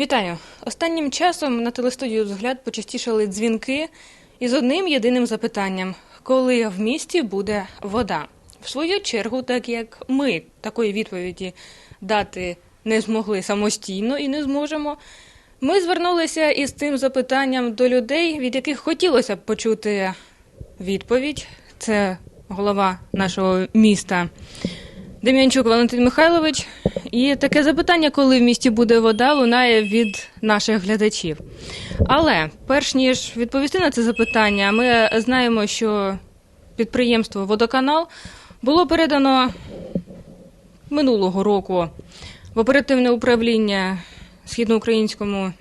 Вітаю! Останнім часом на телестудію «Взгляд» почастішали дзвінки із одним єдиним запитанням: коли в місті буде вода? В свою чергу, так як ми такої відповіді дати не змогли самостійно і не зможемо, ми звернулися із цим запитанням до людей, від яких хотілося б почути відповідь. Це голова нашого міста Дем'янчук Валентин Михайлович. І таке запитання, коли в місті буде вода, лунає від наших глядачів. Але перш ніж відповісти на це запитання, ми знаємо, що підприємство Водоканал було передано минулого року в оперативне управління східноукраїнському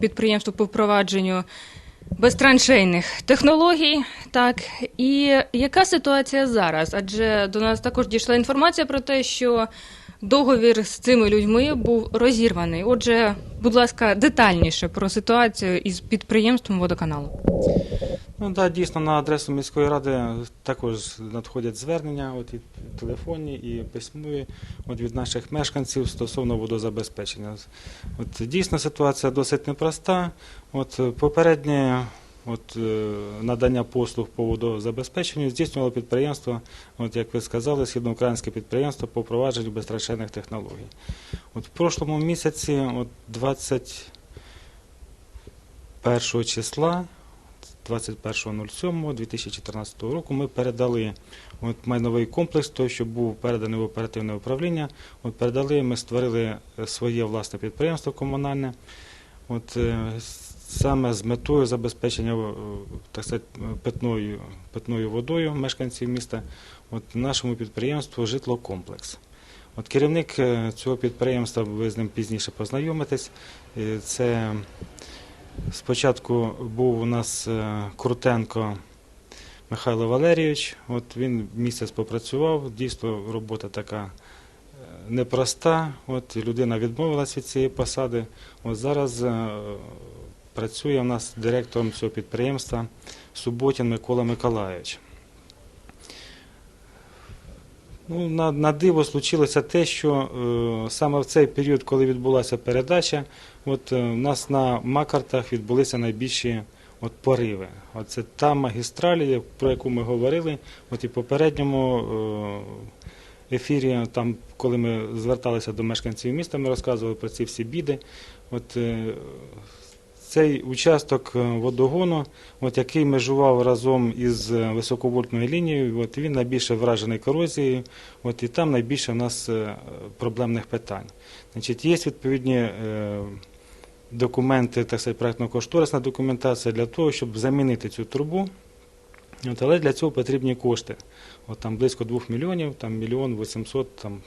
підприємству по впровадженню безтраншейних технологій. Так і яка ситуація зараз? Адже до нас також дійшла інформація про те, що договір з цими людьми був розірваний. Отже, будь ласка, детальніше про ситуацію із підприємством водоканалу. Ну да, дійсно на адресу міської ради також надходять звернення, от і телефонні, і письмові, от від наших мешканців стосовно водозабезпечення. От дійсно ситуація досить непроста. От попереднє от, е, надання послуг по водозабезпеченню здійснювало підприємство, от як ви сказали, східноукраїнське підприємство по впровадженню безстрашенних технологій. От в прошлому місяці, от 21 числа. 21.07.2014 року ми передали от майновий комплекс, той, що був переданий в оперативне управління. От передали, ми створили е, своє власне підприємство комунальне. От е, саме з метою забезпечення так сказати, питною, питною водою мешканців міста, от нашому підприємству житлокомплекс. От керівник е, цього підприємства, ви з ним пізніше познайомитесь. Це Спочатку був у нас е, Крутенко Михайло Валерійович. От він місяць попрацював. Дійсно, робота така е, непроста. От людина відмовилася від цієї посади. От зараз е, працює у нас директором цього підприємства Суботін Микола Миколаївич. Ну, на, на диво случилося те, що е, саме в цей період, коли відбулася передача, от е, у нас на Макартах відбулися найбільші от, пориви. От це та магістраль, про яку ми говорили, от і в попередньому е, ефірі, там, коли ми зверталися до мешканців міста, ми розказували про ці всі біди. От, е, цей участок е, водогону, от який межував разом із е, високовольтною лінією, от він найбільше вражений корозією, от і там найбільше в нас е, проблемних питань. Значить, є відповідні документи, так сказати, проектно-кошторисна документація для того, щоб замінити цю трубу. От, але для цього потрібні кошти. От там близько 2 мільйонів, там мільйон 800 там,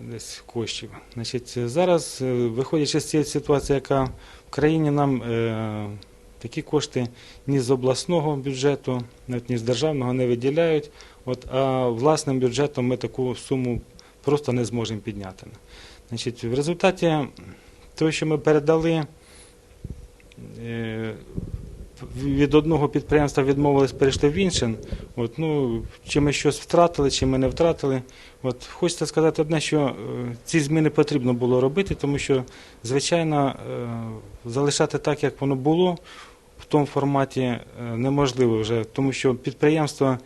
десь коштів. Значить, зараз, е, виходячи з цієї ситуації, яка в країні нам е, такі кошти ні з обласного бюджету, навіть ні з державного не виділяють, от, а власним бюджетом ми таку суму просто не зможемо підняти. Значить, в результаті того, що ми передали, е, від одного підприємства відмовились, перейшли в інше. От, ну, чи ми щось втратили, чи ми не втратили. От, хочеться сказати одне, що е, ці зміни потрібно було робити, тому що, звичайно, е, залишати так, як воно було, в тому форматі е, неможливо вже, тому що підприємство,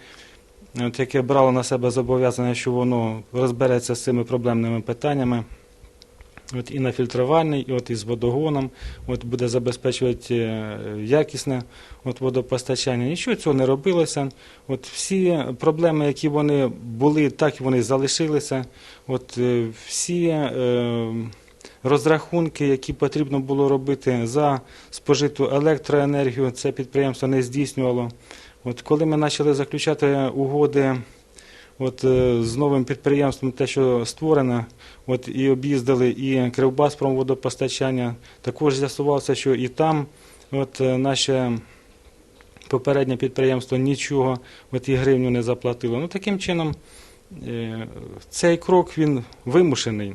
от, яке брало на себе зобов'язання, що воно розбереться з цими проблемними питаннями. От і на фільтрувальний, і от і з водогоном, от буде забезпечувати е, якісне от водопостачання. Нічого цього не робилося. От всі проблеми, які вони були, так і вони залишилися. От е, всі е, розрахунки, які потрібно було робити за спожиту електроенергію, це підприємство не здійснювало. От коли ми почали заключати угоди. От е, з новим підприємством, те, що створено, от і об'їздили і Кривбаспром водопостачання. Також з'ясувалося, що і там от е, наше попереднє підприємство нічого, от і гривню не заплатило. Ну таким чином е, цей крок він вимушений.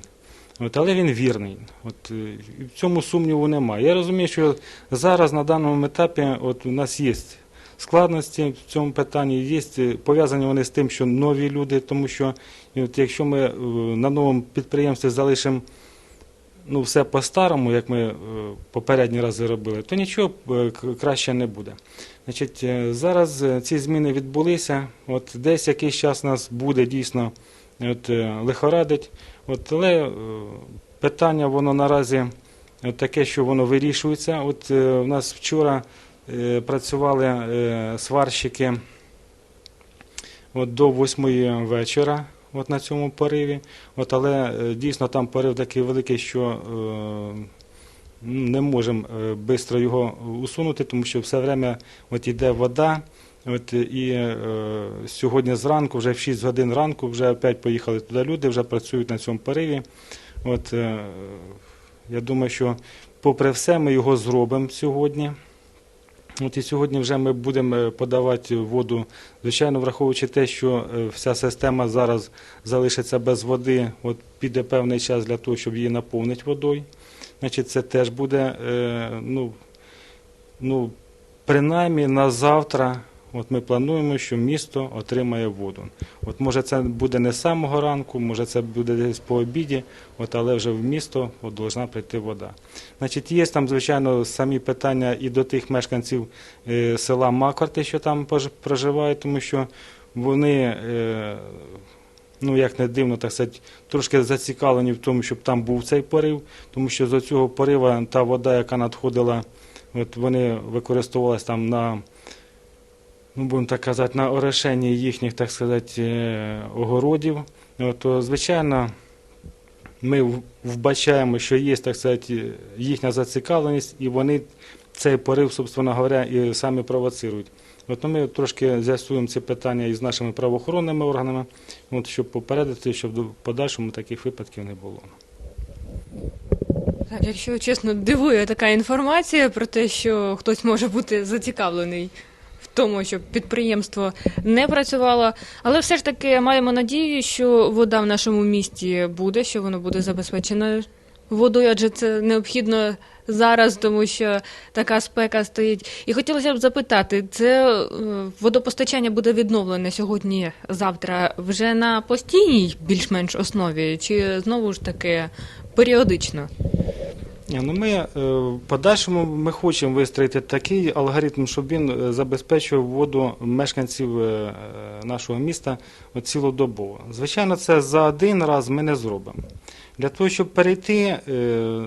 От, але він вірний. От, в цьому сумніву немає. Я розумію, що зараз на даному етапі от, у нас є складності в цьому питанні, є е, пов'язані вони з тим, що нові люди, тому що от, якщо ми е, на новому підприємстві залишимо ну, все по-старому, як ми е, попередні рази робили, то нічого краще не буде. Значить, зараз ці зміни відбулися. От десь якийсь час нас буде дійсно от, лихорадить. От, але питання воно наразі таке, що воно вирішується. От е, у нас вчора працювали е, сварщики от, до 8 вечора. От на цьому пориві, от, але е, дійсно там порив такий великий, що е, не можемо швидко його усунути, тому що все время от іде вода. От, і е, сьогодні зранку, вже в 6 годин ранку, вже опять поїхали туди люди, вже працюють на цьому пориві. От, е, я думаю, що попри все ми його зробимо сьогодні. От і сьогодні вже ми будемо е, подавати воду, звичайно, враховуючи те, що е, вся система зараз залишиться без води, от піде певний час для того, щоб її наповнити водою. Значить, це теж буде, е, ну, ну, принаймні на завтра. От ми плануємо, що місто отримає воду. От може це буде не з самого ранку, може це буде десь по обіді, от, але вже в місто от, должна прийти вода. Значить, є там, звичайно, самі питання і до тих мешканців е, села Макорти, що там проживають, тому що вони, е, ну як не дивно, так сказати, трошки зацікавлені в тому, щоб там був цей порив, тому що з цього порива та вода, яка надходила, от вони використовувалися там на, ну будемо так казати, на орошенні їхніх, так сказати, е, огородів. То, звичайно, ми вбачаємо, що є, так сказати, їхня зацікавленість, і вони цей порив, собственно говоря, і самі провоцирують. От ну, ми трошки з'ясуємо ці питання із нашими правоохоронними органами, от, щоб попередити, щоб в подальшому таких випадків не було. Так, якщо чесно, дивує така інформація про те, що хтось може бути зацікавлений тому, щоб підприємство не працювало. Але все ж таки маємо надію, що вода в нашому місті буде, що воно буде забезпечено водою, адже це необхідно зараз, тому що така спека стоїть. І хотілося б запитати, це е, водопостачання буде відновлене сьогодні, завтра, вже на постійній більш-менш основі, чи знову ж таки періодично? Ну ми е, в подальшому ми хочемо вистроїти такий алгоритм, щоб він е, забезпечував воду мешканців е, нашого міста цілодобово. Звичайно, це за один раз ми не зробимо. Для того, щоб перейти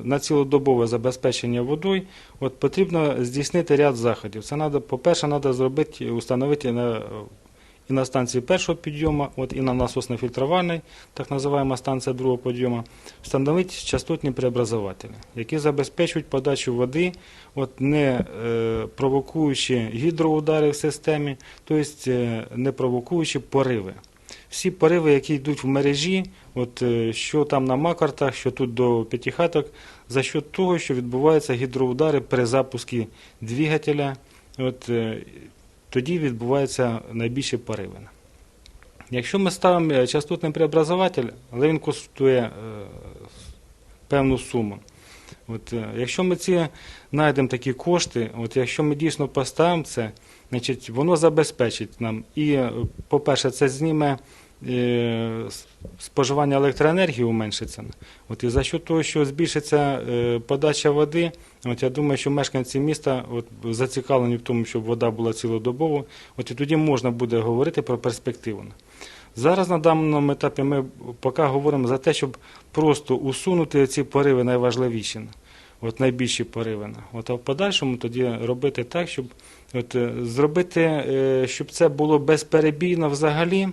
на цілодобове забезпечення водою, от потрібно здійснити ряд заходів. Це надо, по-перше, треба зробити, установити на, і на станції першого підйому, от і на насосно-фільтрувальній, так називаємо станція другого підйому, встановити частотні преобразователі, які забезпечують подачу води, от не е, провокуючи гідроудари в системі, тобто е, не провокуючи пориви. Всі пориви, які йдуть в мережі, от, е, що там на макартах, що тут до п'ятихаток, за що того, що відбуваються гідроудари при запуску двигателя, от, е, тоді відбуваються найбільші пориви. Якщо ми ставимо е, частотний преобразователь, але він коштує е, певну суму. От, е, якщо ми ці знайдемо такі кошти, от якщо ми дійсно поставимо це, значить воно забезпечить нам. І, по-перше, це зніме споживання електроенергії уменшиться. От, і за що того, що збільшиться е, подача води, от я думаю, що мешканці міста от, зацікавлені в тому, щоб вода була цілодобово, от і тоді можна буде говорити про перспективу. Зараз на даному етапі ми поки говоримо за те, щоб просто усунути ці пориви найважливіші, от найбільші пориви. От, а в подальшому тоді робити так, щоб от, е, зробити, е, щоб це було безперебійно взагалі.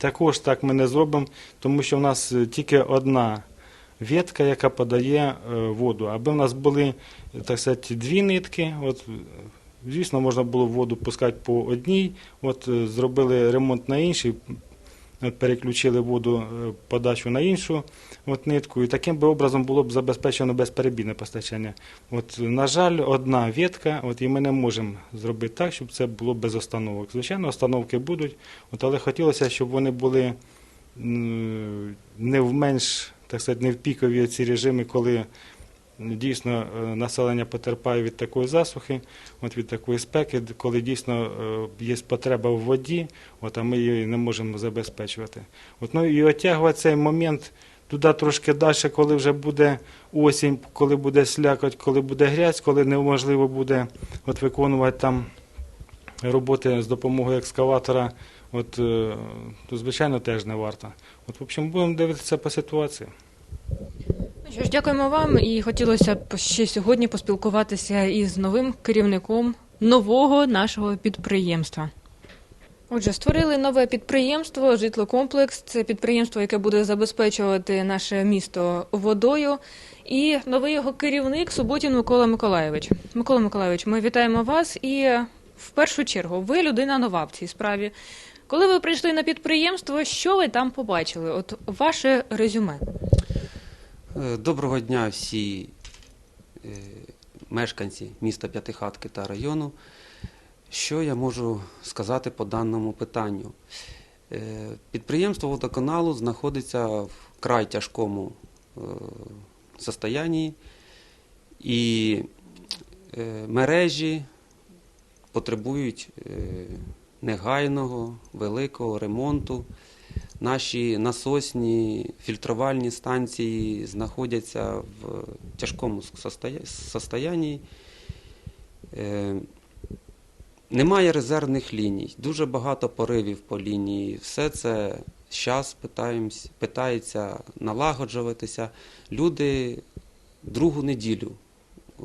Також так ми не зробимо, тому що в нас е, тільки одна ветка, яка подає е, воду. Аби в нас були так сказати, дві нитки, от, е, звісно, можна було воду пускати по одній, от, зробили ремонт на іншій, переключили воду е, подачу на іншу от, нитку, і таким би образом було б забезпечено безперебійне постачання. От, на жаль, одна ветка, от, і ми не можемо зробити так, щоб це було без остановок. Звичайно, остановки будуть, от, але хотілося, щоб вони були не в менш, так сказати, не в пікові ці режими, коли дійсно е, населення потерпає від такої засухи, от від такої спеки, коли дійсно е, є потреба в воді, от, а ми її не можемо забезпечувати. От, ну, і оттягувати цей момент Туди трошки далі, коли вже буде осінь, коли буде слякоть, коли буде грязь, коли неможливо буде от виконувати там роботи з допомогою екскаватора, от, е, то звичайно теж не варто. От, в общем, будемо дивитися по ситуації. Що ж, дякуємо вам, і хотілося б ще сьогодні поспілкуватися із новим керівником нового нашого підприємства. Отже, створили нове підприємство, житлокомплекс. Це підприємство, яке буде забезпечувати наше місто водою. І новий його керівник Суботін Микола Миколайович. Микола Миколайович, ми вітаємо вас. І в першу чергу, ви людина нова в цій справі. Коли ви прийшли на підприємство, що ви там побачили? От ваше резюме. Е, Доброго дня всі е, мешканці міста П'ятихатки та району. Що я можу сказати по даному питанню? Е, Підприємство водоканалу знаходиться в край тяжкому состоянні і мережі потребують негайного, великого ремонту. Наші насосні фільтрувальні станції знаходяться в тяжкому состоянні. Е, Немає резервних ліній, дуже багато поривів по лінії. Все це зараз питається налагоджуватися. Люди другу неділю е,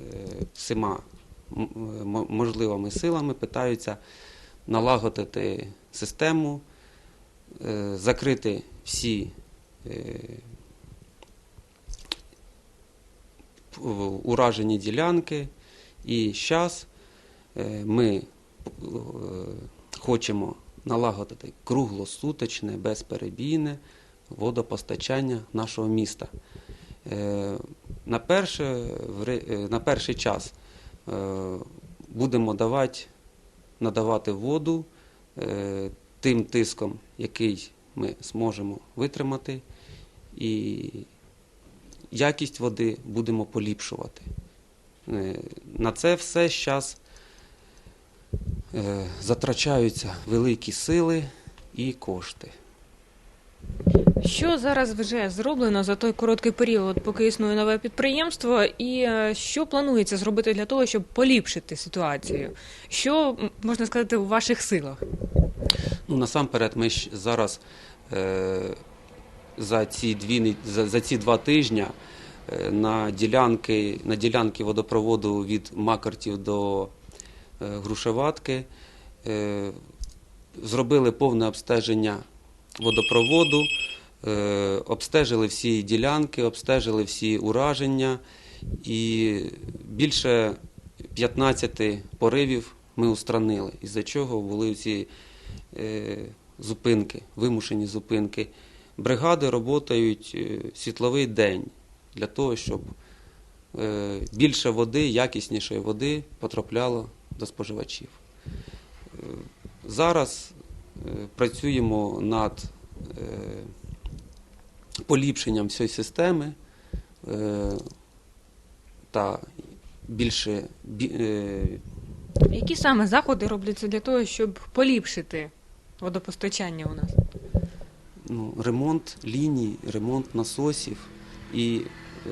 е, всіма можливими силами питаються налагодити систему, е, закрити всі е, уражені ділянки. І зараз ми е, хочемо налагодити круглосуточне, безперебійне водопостачання нашого міста. На, е, на перший час будемо давати, надавати воду е, тим тиском, який ми зможемо витримати, і якість води будемо поліпшувати. Е, На це все зараз затрачаються великі сили і кошти. Що зараз вже зроблено за той короткий період, поки існує нове підприємство, і е, що планується зробити для того, щоб поліпшити ситуацію? Що можна сказати у ваших силах? Ну, насамперед, ми ж зараз е, за, ці дві, за, за ці два тижні е, на, ділянки, на ділянки водопроводу від Макартів до е, Грушеватки е, зробили повне обстеження водопроводу, е, обстежили всі ділянки, обстежили всі ураження і більше 15 поривів ми устранили, із-за чого були ці е, зупинки, вимушені зупинки. Бригади працюють е, світловий день для того, щоб більше води, якіснішої води потрапляло до споживачів. Зараз працюємо над е, поліпшенням цієї системи е, та більше е, Які саме заходи робляться для того, щоб поліпшити водопостачання у нас? ну, ремонт ліній, ремонт насосів і е,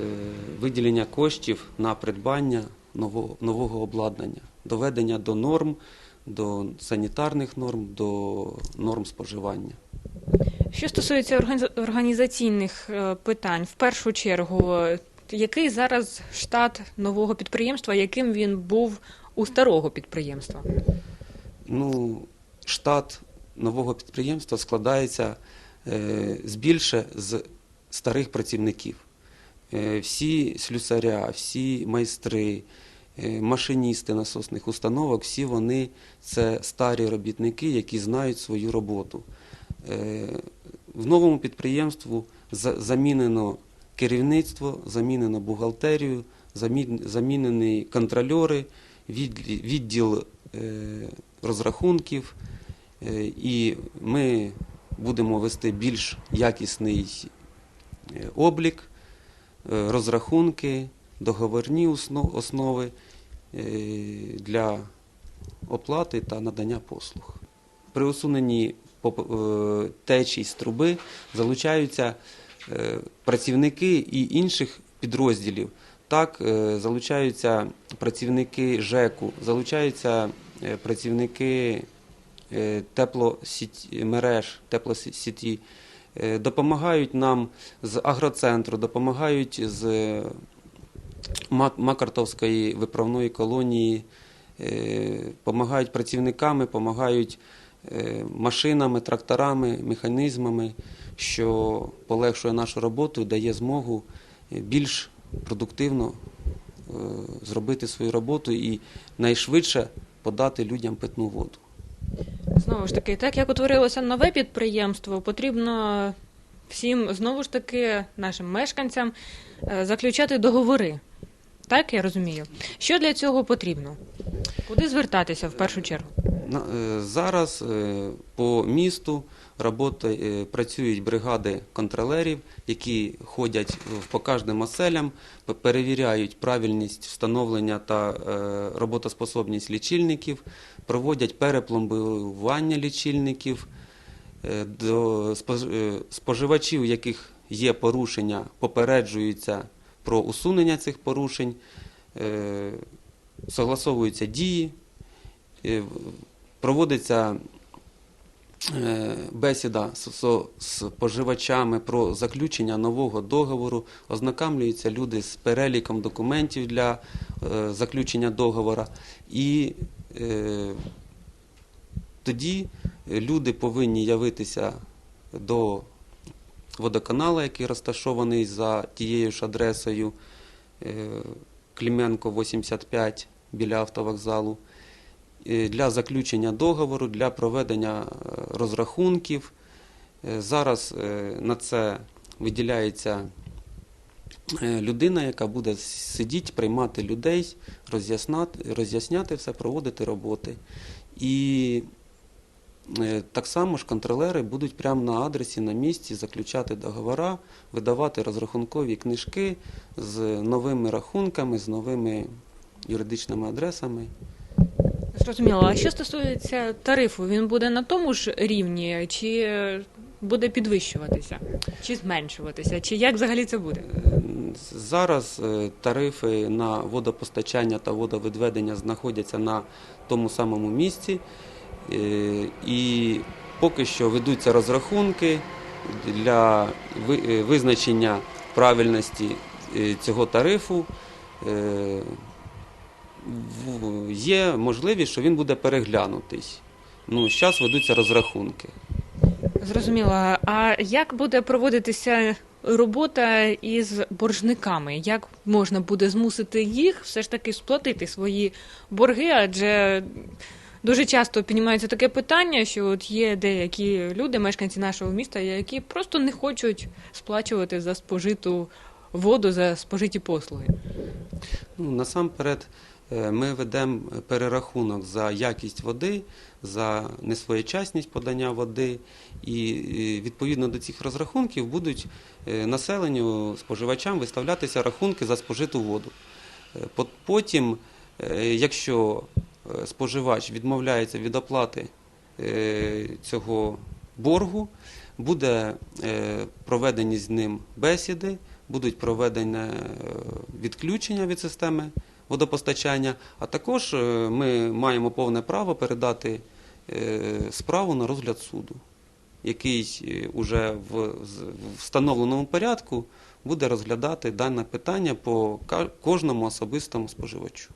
виділення коштів на придбання нового, нового обладнання, доведення до норм, до санітарних норм, до норм споживання. Що стосується органі- організаційних е, питань, в першу чергу, е, який зараз штат нового підприємства, яким він був у старого підприємства? Ну, штат нового підприємства складається е, з більше з старих працівників. Е, всі слюсаря, всі майстри, машиністи насосних установок, всі вони це старі робітники, які знають свою роботу. Е, в новому підприємству замінено керівництво, замінено бухгалтерію, замін- замінені контрольори, відділ, е, розрахунків, е, і ми будемо вести більш якісний е, облік, е, розрахунки, договорні основи е, для оплати та надання послуг. При усуненні е, з труби залучаються е, працівники і інших підрозділів. Так, залучаються працівники ЖЕКу, залучаються працівники теплосіті, мереж, теплосіті, допомагають нам з агроцентру, допомагають з Макартовської виправної колонії, допомагають працівниками, допомагають машинами, тракторами, механізмами, що полегшує нашу роботу дає змогу е, більш продуктивно е, зробити свою роботу і найшвидше подати людям питну воду. Знову ж таки, так як утворилося нове підприємство, потрібно всім знову ж таки нашим мешканцям е, заключати договори. Так я розумію. Що для цього потрібно? Куди звертатися в першу чергу? Е, Зараз е, по місту роботи, е, працюють бригади контролерів, які ходять по кожним оселям, перевіряють правильність встановлення та роботоспособність лічильників, проводять перепломбування лічильників. До спож- споживачів, у яких є порушення, попереджуються про усунення цих порушень, е, согласовуються дії, е, проводиться е, бесіда з споживачами про заключення нового договору, ознакомлюються люди з переліком документів для заключення договора. І тоді люди повинні явитися до водоканалу, який розташований за тією ж адресою е, Кліменко 85 біля автовокзалу, е, для заключення договору, для проведення е, розрахунків. Зараз на це виділяється людина, яка буде сидіти, приймати людей, роз'ясняти все, проводити роботи. І Так само ж контролери будуть прямо на адресі, на місці заключати договори, видавати розрахункові книжки з новими рахунками, з новими юридичними адресами. Зрозуміло. А що стосується тарифу, він буде на тому ж рівні, чи е, буде підвищуватися, чи зменшуватися, чи як взагалі це буде? Зараз е, тарифи на водопостачання та водовідведення знаходяться на тому самому місці. Е, І поки що ведуться розрахунки для е, визначення правильності цього тарифу. Є можливість, що він буде переглянутий. Ну, зараз ведуться розрахунки. Зрозуміло. А як буде проводитися робота із боржниками? Як можна буде змусити їх все ж таки сплатити свої борги? Адже дуже часто піднімається таке питання, що от є деякі люди, мешканці нашого міста, які просто не хочуть сплачувати за спожиту воду, за спожиті послуги. Ну, насамперед, ми ведемо перерахунок за якість води, за несвоєчасність подання води, і е, відповідно до цих розрахунків будуть е, населенню, споживачам виставлятися рахунки за спожиту воду. Е, Потім, е, якщо е, споживач відмовляється від оплати е, цього боргу, буде е, проведені з ним бесіди, будуть проведені е, відключення від системи водопостачання, а також е, ми маємо повне право передати е, справу на розгляд суду, який е, уже в встановленому порядку буде розглядати дане питання по кожному особистому споживачу.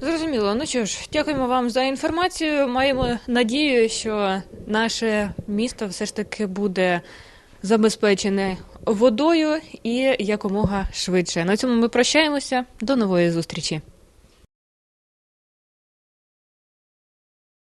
Зрозуміло. Ну що ж, дякуємо вам за інформацію. Маємо надію, що наше місто все ж таки буде забезпечене водою і якомога швидше. На цьому ми прощаємося. До нової зустрічі.